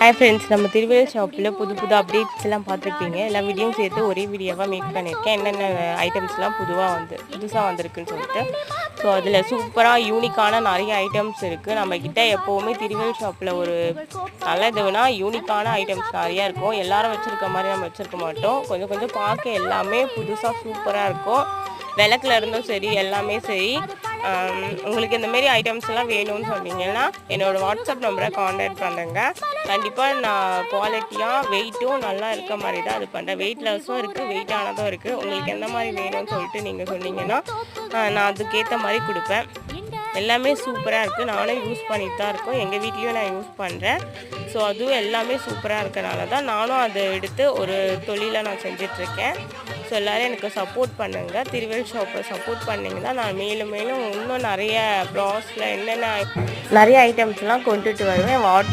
Hi friends நம்ம திருவிழா ஷாப்பில் புது புது அப்டேட்ஸ் எல்லாம் பார்த்துருப்பீங்க எல்லா வீடியோவும் சேர்த்து ஒரே வீடியோவாக மேக் பண்ணியிருக்கேன். என்னென்ன ஐட்டம்ஸ்லாம் புதுவாக வந்து புதுசாக வந்திருக்குன்னு சொல்லிட்டு. ஸோ அதில் சூப்பராக யூனிக்கான நிறைய ஐட்டம்ஸ் இருக்குது நம்மக்கிட்ட எப்போவுமே திருவிழா ஷாப்பில் ஒரு நல்ல யூனிக்கான ஐட்டம்ஸ் நிறையா இருக்கும். எல்லாரும் வச்சுருக்க மாதிரி நம்ம வச்சுருக்க மாட்டோம். கொஞ்சம் கொஞ்சம் பார்க்க எல்லாமே புதுசாக சூப்பராக இருக்கும். விளக்குல இருந்தும் சரி எல்லாமே சரி. Um, உங்களுக்கு இந்த மாதிரி ஐட்டம்ஸ் எல்லாம் வேணும்னு சொன்னீங்கன்னா என்னோட வாட்ஸ்அப் நம்பரை காண்டாக்ட் பண்ணுங்க. கண்டிப்பாக நான் குவாலிட்டியாக வெயிட்டும் நல்லா இருக்க மாதிரி தான் அது பண்ணுறேன் வெயிட்லெஸ்ஸும் இருக்குது வெயிட்டானதும் இருக்குது உங்களுக்கு எந்த மாதிரி வேணும்னு சொல்லிட்டு நீங்கள் சொன்னீங்கன்னா நான் அதுக்கேற்ற மாதிரி கொடுப்பேன். எல்லாமே சூப்பராக இருக்குது நானும் யூஸ் பண்ணிட்டு தான் இருக்கோம். எங்கள் வீட்லேயும் நான் யூஸ் பண்ணுறேன் ஸோ அதுவும் எல்லாமே சூப்பராக இருக்கனால தான் நானும் அதை எடுத்து ஒரு தொழிலை நான் செஞ்சிட்ருக்கேன் ஸோ எல்லோரும் எனக்கு சப்போர்ட் பண்ணுங்கள் திருவேல் ஷாப்பை சப்போர்ட் பண்ணிங்கன்னா நான் மேலும் மேலும் இன்னும் நிறைய ப்ராஸில் என்னென்ன நிறைய ஐட்டம்ஸ்லாம் கொண்டுட்டு வருவேன். வாட்ஸ்அப்